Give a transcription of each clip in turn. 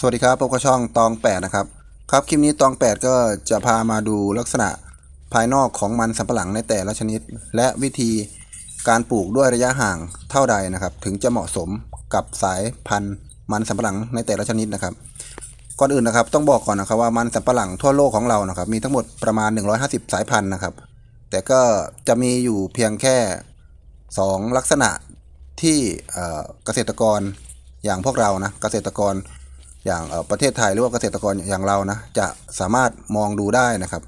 สวัสดีครับพบกับช่องตอง8นะครับครับคลิปนี้ตอง 8 ก็จะพามาดูลักษณะภายนอกของมันสำปะหลังในแต่ละชนิด และวิธีการปลูกด้วยระยะห่างเท่าใดนะครับ ถึงจะเหมาะสมกับสายพันธุ์มันสำปะหลังในแต่ละชนิดนะครับ ก่อนอื่นนะครับต้องบอกก่อนนะครับว่ามันสำปะหลังทั่วโลกของเรานะครับมีทั้งหมดประมาณ 150 สายพันธุ์นะครับ แต่ก็จะมีอยู่เพียงแค่ 2 ลักษณะที่เอ่อเกษตรกรอย่างพวกเรานะเกษตรกร อย่างประเทศไทยหรือว่าเกษตรกรอย่างเรานะจะสามารถมองดูได้นะครับ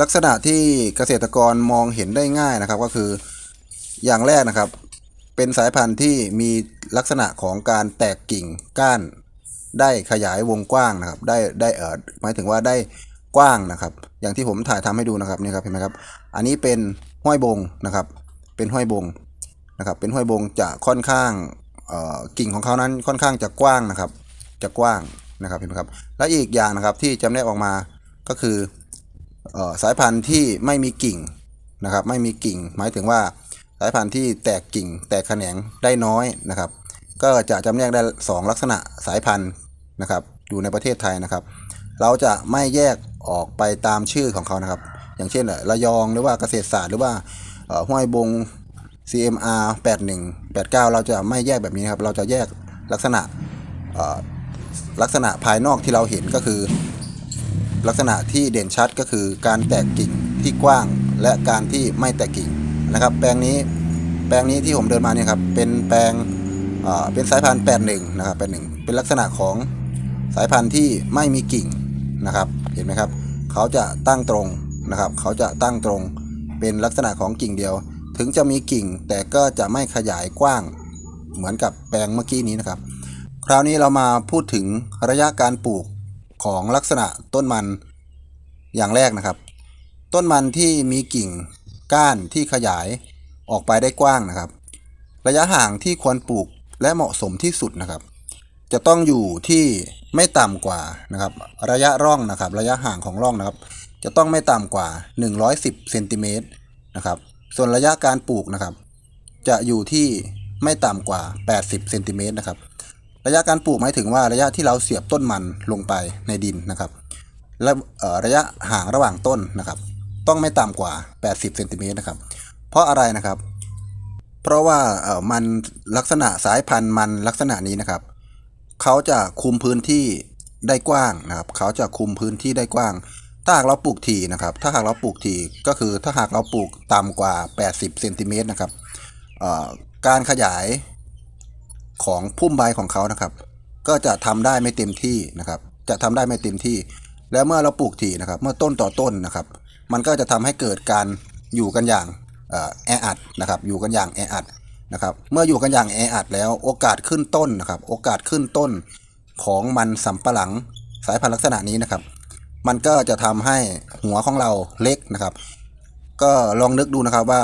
ลักษณะที่เกษตรกรมองเห็นได้ง่ายนะครับ ก็คืออย่างแรกนะครับ เป็นสายพันธุ์ที่มีลักษณะของการแตกกิ่งก้านได้ขยายวงกว้างนะครับ ได้ได้เออหมายถึงว่าได้กว้างนะครับ อย่างที่ผมถ่ายทำให้ดูนะครับนี่ครับเห็นไหมครับ อันนี้เป็นห้อยบงนะครับ เป็นห้อยบงนะครับ เป็นห้อยบงจะค่อนข้างกิ่งของเขานั้นค่อนข้างจะกว้างนะครับ จะกว้างนะครับเห็นไหมครับ และอีกอย่างนะครับที่จำแนกออกมาก็คืออสายพันธุ์ที่ไม่มีกิ่งนะครับ ไม่มีกิ่ง หมายถึงว่าสายพันธุ์ที่แตกกิ่ง แตกแขนงได้น้อยนะครับ ก็จะจำแนกได้ 2 ลักษณะสายพันธุ์นะครับ อยู่ในประเทศไทยนะครับ เราจะไม่แยกออกไปตามชื่อของเขานะครับ อย่างเช่นระยองหรือว่าเกษตรศาสตร์หรือว่าห้วยบง CMR 81 89 เราจะไม่แยกแบบนี้นครับ เราจะแยกลักษณะ ลักษณะภายนอกที่เราเห็นก็คือ ลักษณะที่เด่นชัดก็คือ การแตกกิ่งที่กว้างและการที่ไม่แตกกิ่งนะครับ แปลงนี้แปลงนี้ที่ผมเดินมาเนี่ยครับเป็นแปลงเป็นสายพันธุ์81นะครับ81เป็นลักษณะของสายพันธุ์ที่ไม่มีกิ่งนะครับเห็นไหมครับเขาจะตั้งตรงนะครับ เขาจะตั้งตรงเป็นลักษณะของกิ่งเดียว ถึงจะมีกิ่งแต่ก็จะไม่ขยายกว้างเหมือนกับแปลงเมื่อกี้นี้นะครับ คราวนี้เรามาพูดถึงระยะการปลูกของลักษณะต้นมันอย่างแรกนะครับ ต้นมันที่มีกิ่งก้านที่ขยายออกไปได้กว้างนะครับ ระยะห่างที่ควรปลูกและเหมาะสมที่สุดนะครับ จะต้องอยู่ที่ไม่ต่ำกว่านะครับ ระยะร่องนะครับ ระยะห่างของร่องนะครับ จะต้องไม่ต่ำกว่า 110เซนติเมตรนะครับ ส่วนระยะการปลูกนะครับ จะอยู่ที่ไม่ต่ำกว่า 80เซนติเมตรนะครับ ระยะการปลูกหมายถึงว่าระยะที่เราเสียบต้นมันลงไปในดินนะครับ และระยะห่างระหว่างต้นนะครับ ต้องไม่ต่ำกว่า 80เซนติเมตรนะครับ เพราะอะไรนะครับ เพราะว่ามันลักษณะสายพันธุ์มันลักษณะนี้นะครับ เขาจะคุมพื้นที่ได้กว้างนะครับ เขาจะคุมพื้นที่ได้กว้าง ถ้าหากเราปลูกถี่นะครับ ถ้าหากเราปลูกถี่ก็คือถ้าหากเราปลูกต่ำกว่า 80เซนติเมตรนะครับการขยาย ของพุ่มใบของเขานะครับ ก็จะทำได้ไม่เต็มที่นะครับ จะทำได้ไม่เต็มที่ แล้วเมื่อเราปลูกถี่นะครับ เมื่อต้นต่อต้นนะครับ มันก็จะทำให้เกิดการอยู่กันอย่างแออัดนะครับ อยู่กันอย่างแออัดนะครับ เมื่ออยู่กันอย่างแออัดแล้วโอกาสขึ้นต้นนะครับ โอกาสขึ้นต้นของมันสำปะหลังสายพันธุ์ลักษณะนี้นะครับ มันก็จะทำให้หัวของเราเล็กนะครับ ก็ลองนึกดูนะครับว่า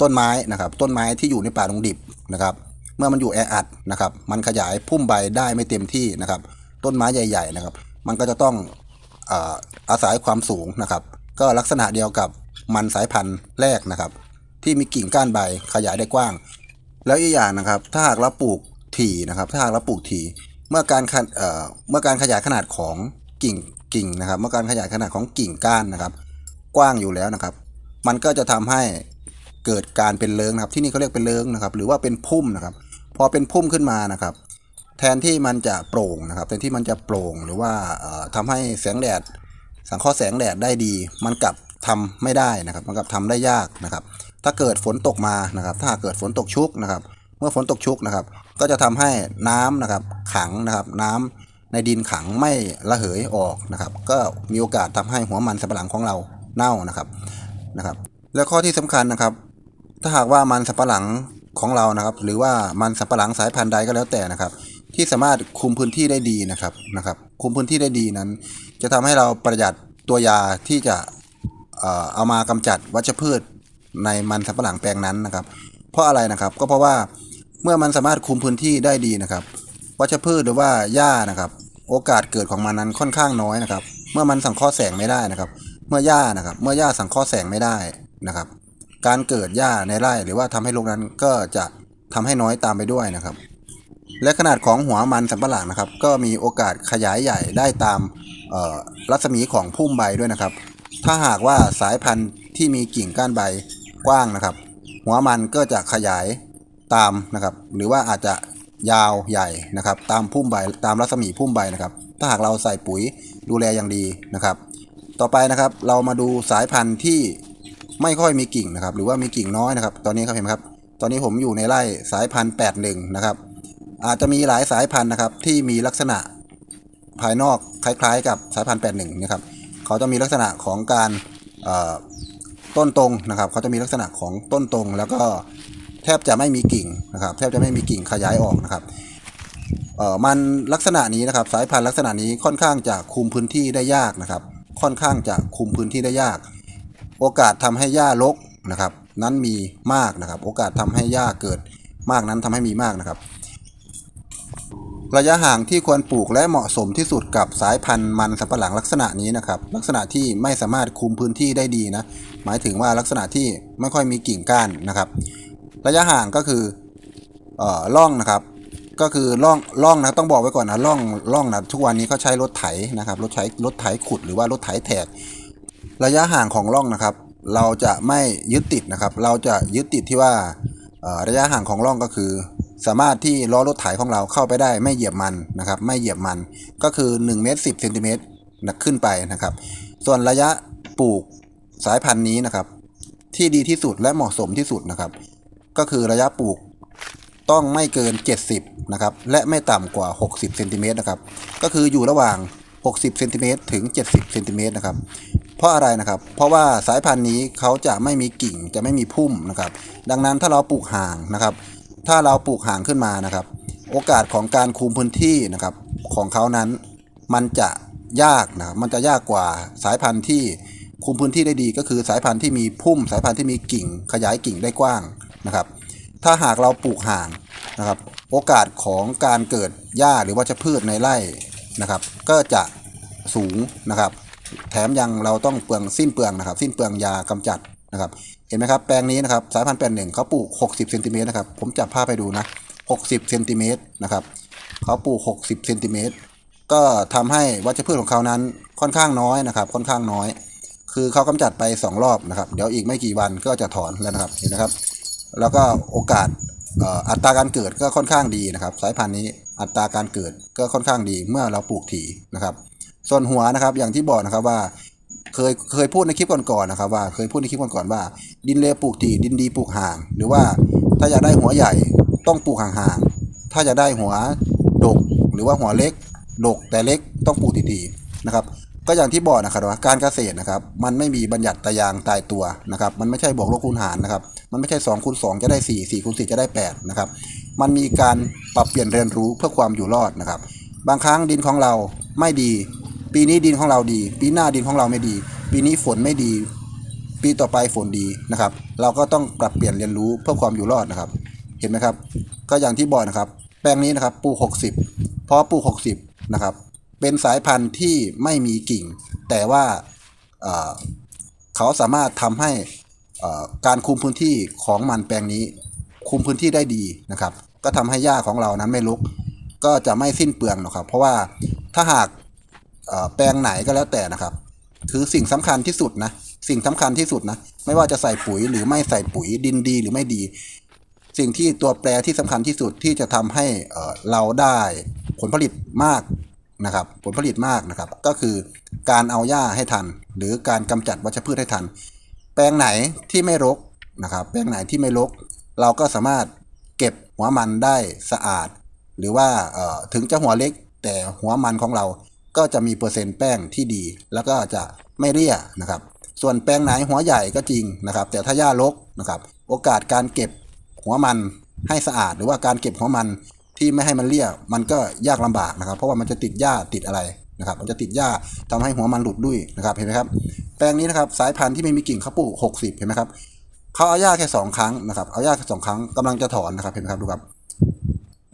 ต้นไม้นะครับ ต้นไม้ที่อยู่ในป่าดงดิบนะครับ เมื่อมันอยู่แออัดนะครับ มันขยายพุ่มใบได้ไม่เต็มที่นะครับ ต้นไม้ใหญ่ ๆ นะครับ มันก็จะต้องเอ่อาศัยความสูงนะครับ ก็ลักษณะเดียวกับมันสายพันธุ์แรกนะครับ ที่มีกิ่งก้านใบขยายได้กว้าง แล้วอีกอย่างนะครับ ถ้าหากเราปลูกถี่นะครับ ถ้าหากเราปลูกถี่เมื่อการเมื่อการขยายขนาดของกิ่งกิ่งนะครับ เมื่อการขยายขนาดของกิ่งก้านนะครับ กว้างอยู่แล้วนะครับ มันก็จะทำให้เกิดการเป็นเลิงนะครับ ที่นี่เขาเรียกเป็นเลิงนะครับ หรือว่าเป็นพุ่มนะครับ พอเป็นพุ่มขึ้นมานะครับ แทนที่มันจะโปร่งนะครับแทนที่มันจะโปร่งหรือว่าเอ่อทำให้แสงแดด สังเคราะห์แสงแดดได้ดี มันกลับทำไม่ได้นะครับ มันกลับทำได้ยากนะครับ ถ้าเกิดฝนตกมานะครับ ถ้าเกิดฝนตกชุกนะครับ เมื่อฝนตกชุกนะครับ ก็จะทำให้น้ำนะครับขังนะครับน้ำในดินขังไม่ระเหยออกนะครับ ก็มีโอกาสทำให้หัวมันสับปะหลังของเราเน่านะครับนะครับ แล้วข้อที่สำคัญนะครับ ถ้าหากว่ามันสับปะหลัง ของเรานะครับ หรือว่ามันสับปะหลังสายพันธุ์ใดก็แล้วแต่นะครับ ที่สามารถคุมพื้นที่ได้ดีนะครับนะครับ คุมพื้นที่ได้ดีนั้น จะทำให้เราประหยัดตัวยาที่จะเอ่อเอามากำจัดวัชพืชในมันสำปะหลังแปลงนั้นนะครับ เพราะอะไรนะครับก็เพราะว่าเมื่อมันสามารถคุมพื้นที่ได้ดีนะครับ วัชพืชหรือว่าหญ้านะครับ โอกาสเกิดของมันนั้นค่อนข้างน้อยนะครับ เมื่อมันสังเคราะห์แสงไม่ได้นะครับ เมื่อหญ้านะครับ เมื่อหญ้าสังเคราะห์แสงไม่ได้นะครับ การเกิดหญ้าในไร่หรือว่าทำให้โรคนั้นก็จะทำให้น้อยตามไปด้วยนะครับ และขนาดของหัวมันสำปะหลังนะครับ ก็มีโอกาสขยายใหญ่ได้ตามรัศมีของพุ่มใบด้วยนะครับ ถ้าหากว่าสายพันธุ์ที่มีกิ่งก้านใบกว้างนะครับ หัวมันก็จะขยายตามนะครับ หรือว่าอาจจะยาวใหญ่นะครับ ตามพุ่มใบตามรัศมีพุ่มใบนะครับ ถ้าหากเราใส่ปุ๋ยดูแลอย่างดีนะครับ ต่อไปนะครับเรามาดูสายพันธุ์ที่ ไม่ค่อยมีกิ่งนะครับหรือว่ามีกิ่งน้อยนะครับ ตอนนี้ครับเห็นไหมครับ ตอนนี้ผมอยู่ในไร่สายพันธุ์81นะครับอาจจะมีหลายสายพันธุ์นะครับที่มีลักษณะภายนอกคล้ายๆ กับสายพันธุ์81นะครับเขาจะมีลักษณะของการต้นตรงนะครับ เขาจะมีลักษณะของต้นตรง แล้วก็แทบจะไม่มีกิ่งนะครับ แทบจะไม่มีกิ่งขยายออกนะครับเออมันลักษณะนี้นะครับ สายพันธุ์ลักษณะนี้ค่อนข้างจะคุมพื้นที่ได้ยากนะครับ ค่อนข้างจะคุมพื้นที่ได้ยาก โอกาสทำให้หญ้ารกนะครับ นั้นมีมากนะครับ โอกาสทำให้หญ้าเกิดมากนั้นทำให้มีมากนะครับ ระยะห่างที่ควรปลูกและเหมาะสมที่สุดกับสายพันธุ์มันสำปะหลังลักษณะนี้นะครับ ลักษณะที่ไม่สามารถคุมพื้นที่ได้ดีนะ หมายถึงว่าลักษณะที่ไม่ค่อยมีกิ่งก้านนะครับ ระยะห่างก็คือเอ่อล่องนะครับก็คือล่องล่องนะต้องบอกไว้ก่อนนะล่องล่องนะทุกวันนี้เขาใช้รถไถนะครับรถใช้รถไถขุดหรือว่ารถไถแทก ระยะห่างของล่องนะครับ เราจะไม่ยึดติดนะครับ เราจะยึดติดที่ว่าระยะห่างของล่องก็คือ สามารถที่ล้อรถไถของเราเข้าไปได้ไม่เหยียบมันนะครับ ไม่เหยียบมันก็คือ1เมตร10เซนติเมตรนะขึ้นไปนะครับ ส่วนระยะปลูกสายพันธุ์นี้นะครับ ที่ดีที่สุดและเหมาะสมที่สุดนะครับ ก็คือระยะปลูกต้องไม่เกิน 70นะครับและไม่ต่ำกว่า 60เซนติเมตรนะครับก็คืออยู่ระหว่าง 60เซนติเมตรถึง 70เซนติเมตรนะครับ ราะอะไรนะครับ เพราะว่าสายพันธุ์นี้เขาจะไม่มีกิ่งจะไม่มีพุ่มนะครับ ดังนั้นถ้าเราปลูกห่างนะครับ ถ้าเราปลูกห่างขึ้นมานะครับ โอกาสของการคุมพื้นที่นะครับของเขานั้นมันจะยากนะมันจะยากกว่าสายพันธุ์ที่คุมพื้นที่ได้ดีก็คือสายพันธุ์ที่มีพุ่ม สายพันธุ์ที่มีกิ่ง ขยายกิ่งได้กว้างนะครับ ถ้าหากเราปลูกห่างนะครับ โอกาสของการเกิดหญ้าหรือวัชพืชในไร่นะครับ ก็จะสูงนะครับ แถมยังเราต้องเปลืองสิ้นเปลืองนะครับ สิ้นเปลืองยากำจัดนะครับ เห็นไหมครับแปลงนี้นะครับสายพันธุ์แปดหนึ่งเขาปลูก 60เซนติเมตรนะครับผมจับภาพไปดูนะ 60เซนติเมตรนะครับเขาปลูก 60เซนติเมตรก็ทำให้วัชพืชของเขานั้นค่อนข้างน้อยนะครับ ค่อนข้างน้อย คือเขากำจัดไป 2 รอบนะครับ เดี๋ยวอีกไม่กี่วันก็จะถอนแล้วนะครับเห็นนะครับ แล้วก็โอกาสอัตราการเกิดก็ค่อนข้างดีนะครับ สายพันธุ์นี้อัตราการเกิดก็ค่อนข้างดีเมื่อเราปลูกถี่นะครับ ส่วนหัวนะครับ อย่างที่บอกนะครับว่า เคยเคยพูดในคลิปก่อนๆนะครับ ว่าเคยพูดในคลิปก่อนๆว่า ดินเลปลูกถี่ดินดีปลูกห่าง หรือว่าถ้าอยากได้หัวใหญ่ต้องปลูกห่างๆถ้าอยากได้หัวดกหรือว่าหัวเล็กดกแต่เล็กต้องปลูกถี่ๆนะครับก็อย่างที่บอกนะครับว่าการเกษตรนะครับ มันไม่มีบัญญัติตายางตายตัวนะครับ มันไม่ใช่บวกลบคูณหารนะครับ มันไม่ใช่2คูณ2จะได้ 4 4คูณ4จะได้8นะครับ มันมีการปรับเปลี่ยนเรียนรู้เพื่อความอยู่รอดนะครับ บางครั้งดินของเราไม่ดี ปีนี้ดินของเราดี ปีหน้าดินของเราไม่ดี ปีนี้ฝนไม่ดี ปีต่อไปฝนดีนะครับ เราก็ต้องปรับเปลี่ยนเรียนรู้เพื่อความอยู่รอดนะครับ เห็นไหมครับ ก็อย่างที่บอกนะครับ แปลงนี้นะครับปลูก60 เพราะปลูก60นะครับเป็นสายพันธุ์ที่ไม่มีกิ่ง แต่ว่าเอ่อเขาสามารถทำให้การคุมพื้นที่ของมันแปลงนี้ คุมพื้นที่ได้ดีนะครับ ก็ทำให้หญ้าของเรานั้นไม่รกก็จะไม่สิ้นเปลืองนะครับ เพราะว่าถ้าหาก แปลงไหนก็แล้วแต่นะครับ คือสิ่งสำคัญที่สุดนะ สิ่งสำคัญที่สุดนะ ไม่ว่าจะใส่ปุ๋ยหรือไม่ใส่ปุ๋ยดินดีหรือไม่ดี สิ่งที่ตัวแปรที่สำคัญที่สุดที่จะทำให้เราได้ผลผลิตมากนะครับ ผลผลิตมากนะครับ ก็คือการเอาหญ้าให้ทัน หรือการกำจัดวัชพืชให้ทัน แปลงไหนที่ไม่รกนะครับ แปลงไหนที่ไม่รก เราก็สามารถเก็บหัวมันได้สะอาด หรือว่าถึงจะหัวเล็กแต่หัวมันของเรา ก็จะมีเปอร์เซ็นต์แป้งที่ดี แล้วก็จะไม่เลี่ยนะครับ ส่วนแปลงไหนหัวใหญ่ก็จริงนะครับ แต่ถ้าหญ้ารกนะครับ โอกาสการเก็บหัวมันให้สะอาด หรือว่าการเก็บหัวมันที่ไม่ให้มันเลี่ยมันก็ยากลำบากนะครับ เพราะว่ามันจะติดหญ้าติดอะไรนะครับ มันจะติดหญ้าทำให้หัวมันหลุดดุ้ยนะครับเห็นไหมครับ แปลงนี้นะครับสายพันธุ์ที่ไม่มีกิ่งเขาปลูก60 เห็นไหมครับเขาเอาหญ้าแค่สองครั้งนะครับเอาหญ้าแค่สองครั้งกำลังจะถอนนะครับเห็นไหมครับดูครับ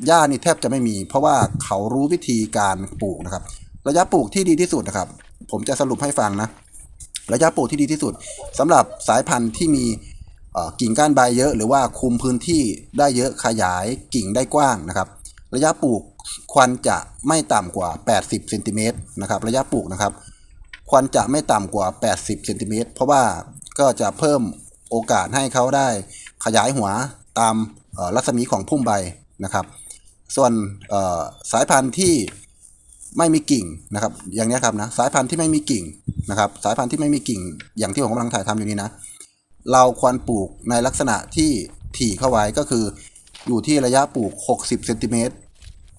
หญ้านี่แทบจะไม่มี เพราะว่าเขารู้วิธีการปลูกนะครับ ระยะปลูกที่ดีที่สุดนะครับ ผมจะสรุปให้ฟังนะ ระยะปลูกที่ดีที่สุดสำหรับสายพันธุ์ที่มีกิ่งก้านใบเยอะ หรือว่าคุมพื้นที่ได้เยอะขยายกิ่งได้กว้างนะครับ ระยะปลูกควรจะไม่ต่ำกว่า 80เซนติเมตรนะครับระยะปลูกนะครับ ควรจะไม่ต่ำกว่า 80เซนติเมตรเพราะว่าก็จะเพิ่มโอกาสให้เขาได้ขยายหัวตามรัศมีของพุ่มใบนะครับ ส่วนสายพันธุ์ที่ ไม่มีกิ่งนะครับ อย่างนี้ครับนะสายพันธุ์ที่ไม่มีกิ่งนะครับ สายพันธุ์ที่ไม่มีกิ่ง อย่างที่ผมกำลังถ่ายทำอยู่นี้นะ เราควรปลูกในลักษณะที่ถี่เข้าไว้ก็คือ อยู่ที่ระยะปลูก 60เซนติเมตร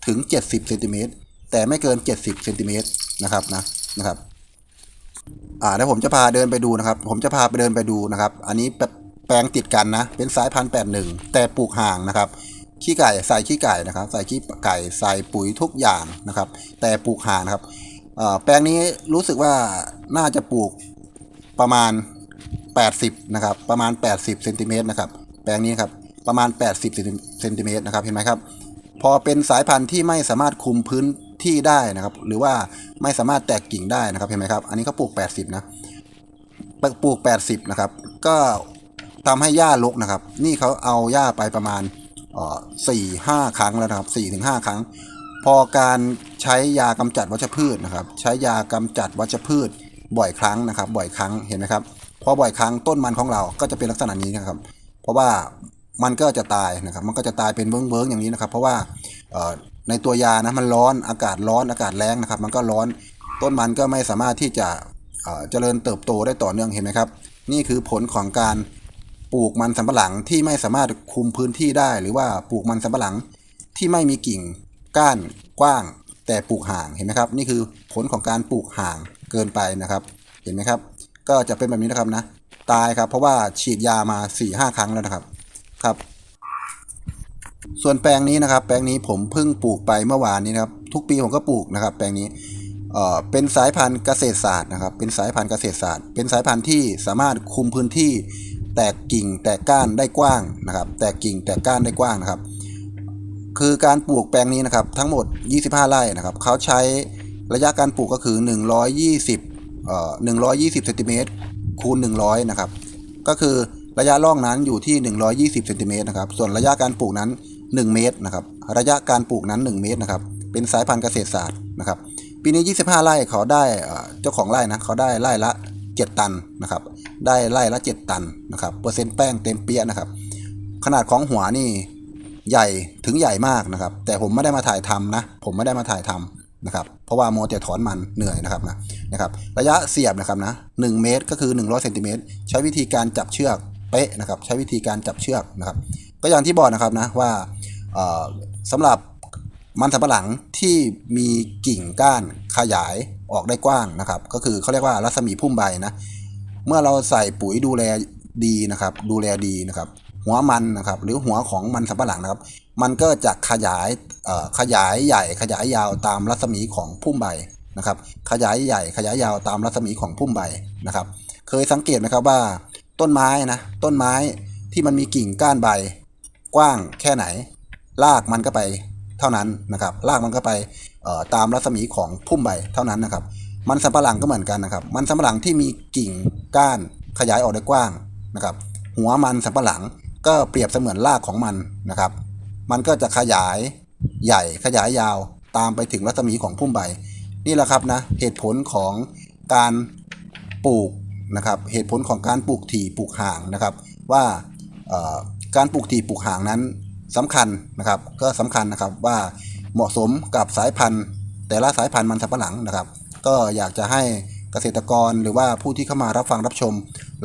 ถึง 70เซนติเมตรแต่ไม่เกิน 70เซนติเมตรนะครับนะนะครับอ่าเดี๋ยวผมจะพาเดินไปดูนะครับ ผมจะพาไปเดินไปดูนะครับ อันนี้แปแปลงติดกันนะ เป็นสายพันธุ์แปดหนึ่งแต่ปลูกห่างนะครับ ขี้ไก่ใส่ขี้ไก่นะครับ ใส่ขี้ไก่ใส่ปุ๋ยทุกอย่างนะครับ แต่ปลูกห่านะครับแปลงนี้รู้สึกว่าน่าจะปลูกประมาณ 80นะครับประมาณ 80เซนติเมตรนะครับแปลงนี้ครับประมาณ 80เซนติเมตรนะครับเห็นไหมครับ พอเป็นสายพันธุ์ที่ไม่สามารถคุมพื้นที่ได้นะครับ หรือว่าไม่สามารถแตกกิ่งได้นะครับเห็นไหมครับ อันนี้เขาปลูก 80 นะปลูก 80 นะครับ ก็ทำให้หญ้ารกนะครับ นี่เขาเอาหญ้าไปประมาณ สี่ห้าครั้งแล้วนะครับสี่ถึงห้าครั้ง พอการใช้ยากำจัดวัชพืชนะครับ ใช้ยากำจัดวัชพืชบ่อยครั้งนะครับ บ่อยครั้งเห็นไหมครับพอบ่อยครั้งต้นมันของเราก็จะเป็นลักษณะนี้นะครับ เพราะว่ามันก็จะตายนะครับ มันก็จะตายเป็นเบิ้งๆอย่างนี้นะครับ เพราะว่าในตัวยานะมันร้อนอากาศร้อนอากาศแรงนะครับ มันก็ร้อนต้นมันก็ไม่สามารถที่จะเจริญเติบโตได้ต่อเนื่องเห็นไหมครับ นี่คือผลของการ ปลูกมันสำปะหลังที่ไม่สามารถคุมพื้นที่ได้ หรือว่าปลูกมันสำปะหลังที่ไม่มีกิ่งก้านกว้าง แต่ปลูกห่างเห็นไหมครับ นี่คือผลของการปลูกห่างเกินไปนะครับ เห็นไหมครับ ก็จะเป็นแบบนี้นะครับนะ ตายครับเพราะว่าฉีดยามา4ี่ห้าครั้งแล้วนะครับครับ ส่วนแปลงนี้นะครับ แปลงนี้ผมเพิ่งปลูกไปเมื่อวานนี้นะครับทุกปีผมก็ปลูกนะครับ แปลงนี้เอ่อเป็นสายพันธุ์เกษตรศาสตร์นะครับ เป็นสายพันธุ์เกษตรศาสตร์ เป็นสายพันธุ์ที่สามารถคุมพื้นที่ แตกกิ่งแตกก้านได้กว้างนะครับ แตกกิ่งแตกก้านได้กว้างนะครับ คือการปลูกแปลงนี้นะครับทั้งหมด 25 ไร่นะครับเขาใช้ระยะการปลูกก็คือ 120เอ่อ120เซนติเมตรคูณ 100 นะครับ ก็คือระยะร่องนั้นอยู่ที่ 120เซนติเมตรนะครับ ส่วนระยะการปลูกนั้น 1 เมตรนะครับ ระยะการปลูกนั้น 1 เมตรนะครับ เป็นสายพันธุ์เกษตรศาสตร์นะครับ ปีนี้ 25 ไร่เขาได้เจ้าของไร่นะเขาได้ไร่ละ 7 ตันนะครับ ได้ไร่ละ 7 ตันนะครับเปอร์เซ็นต์แป้งเต็มเปี้ยนะครับ ขนาดของหัวนี่ใหญ่ถึงใหญ่มากนะครับ แต่ผมไม่ได้มาถ่ายทำนะ ผมไม่ได้มาถ่ายทำนะครับ เพราะว่าโมแต่ถอนมันเหนื่อยนะครับนะนะครับ ระยะเสียบนะครับนะ1เมตรก็คือ 100เซนติเมตรใช้วิธีการจับเชือกเป๊ะนะครับ ใช้วิธีการจับเชือกนะครับ ก็อย่างที่บอกนะครับนะว่าเอ่อสำหรับมันสำปะหลังที่มีกิ่งก้านขยาย ออกได้กว้างนะครับ ก็คือเขาเรียกว่ารัศมีพุ่มใบนะ เมื่อเราใส่ปุ๋ยดูแลดีนะครับ ดูแลดีนะครับ หัวมันนะครับ หรือหัวของมันสำปะหลังนะครับ มันก็จะขยายเอ่อขยายใหญ่ขยายยาวตามรัศมีของพุ่มใบนะครับ ขยายใหญ่ขยายยาวตามรัศมีของพุ่มใบนะครับ เคยสังเกตไหมครับว่า ต้นไม้นะต้นไม้ที่มันมีกิ่งก้านใบ กว้างแค่ไหนรากมันก็ไป เท่านั้นนะครับรากมันก็ไปตามรัศมีของพุ่มใบเท่านั้นนะครับ มันสำปะหลังก็เหมือนกันนะครับ มันสำปะหลังที่มีกิ่งก้านขยายออกได้กว้างนะครับ หัวมันสำปะหลังก็เปรียบเสมือนรากของมันนะครับ มันก็จะขยายใหญ่ขยายยาวตามไปถึงรัศมีของพุ่มใบ นี่แหละครับนะเหตุผลของการปลูกนะครับ เหตุผลของการปลูกถี่ปลูกห่างนะครับ ว่าการปลูกถี่ปลูกห่างนั้น สำคัญนะครับ ก็สำคัญนะครับว่าเหมาะสมกับสายพันธุ์ แต่ละสายพันธุ์มันสำปะหลังนะครับ ก็อยากจะให้เกษตรกรหรือว่าผู้ที่เข้ามารับฟังรับชม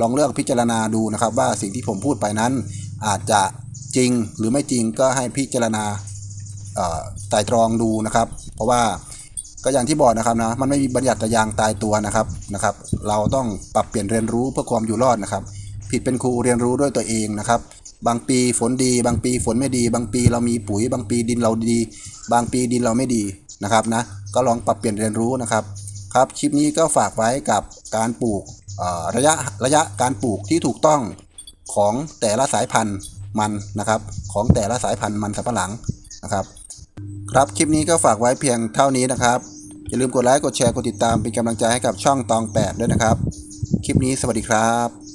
ลองเลือกพิจารณาดูนะครับ ว่าสิ่งที่ผมพูดไปนั้น อาจจะจริงหรือไม่จริงก็ให้พิจารณาไตร่ตรองดูนะครับ เพราะว่าก็อย่างที่บอกนะครับนะมันไม่มีบัญญัติยางตายตัวนะครับนะครับ เราต้องปรับเปลี่ยนเรียนรู้เพื่อความอยู่รอดนะครับ ผิดเป็นครูเรียนรู้ด้วยตัวเองนะครับ บางปีฝนดี บางปีฝนไม่ดี บางปีเรามีปุ๋ย บางปีดินเราดี บางปีดินเราไม่ดีนะครับนะก็ลองปรับเปลี่ยนเรียนรู้นะครับครับคลิปนี้ก็ฝากไว้กับการปลูกระยะระยะการปลูกที่ถูกต้องของแต่ละสายพันธุ์มันนะครับ ของแต่ละสายพันธุ์มันสำปะหลังนะครับ ครับคลิปนี้ก็ฝากไว้เพียงเท่านี้นะครับอย่าลืมกดไลค์กดแชร์กดติดตามเป็นกำลังใจให้กับช่องตองแปดด้วยนะครับ คลิปนี้สวัสดีครับ